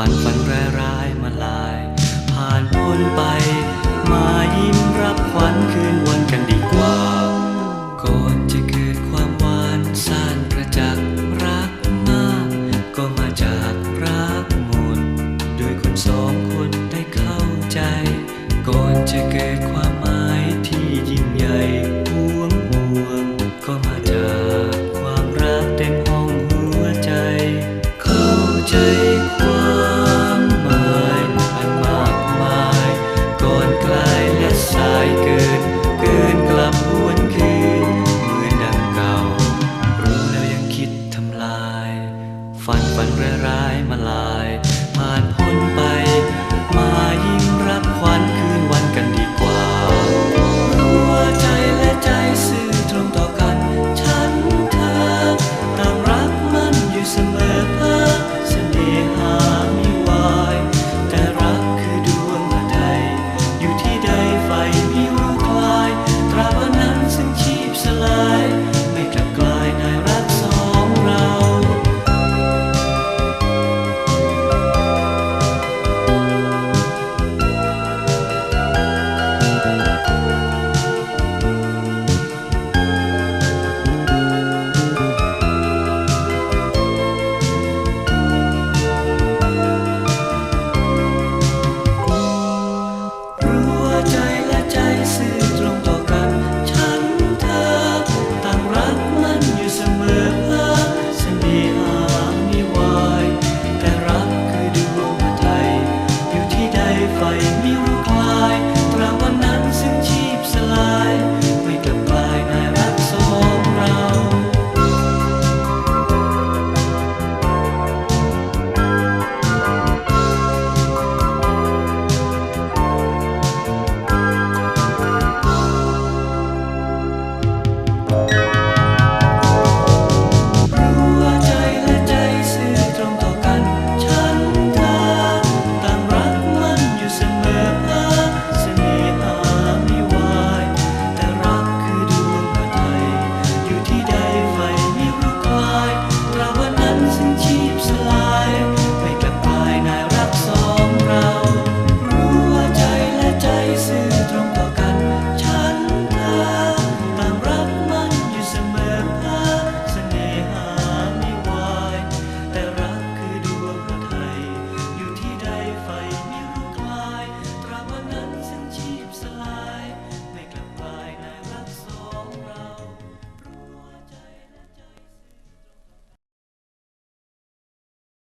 ฝันฝันร้ายร้ายมาลาย ผ่านพ้นไป มายิ้มรับขวัญคืนวันกันดีกว่า ก่อนจะเกิดความหวานสร้างประจักษ์รักมาก ก็มาจากรักหมดโดยคนสองคนได้เข้าใจ ก่อนจะเกิดความ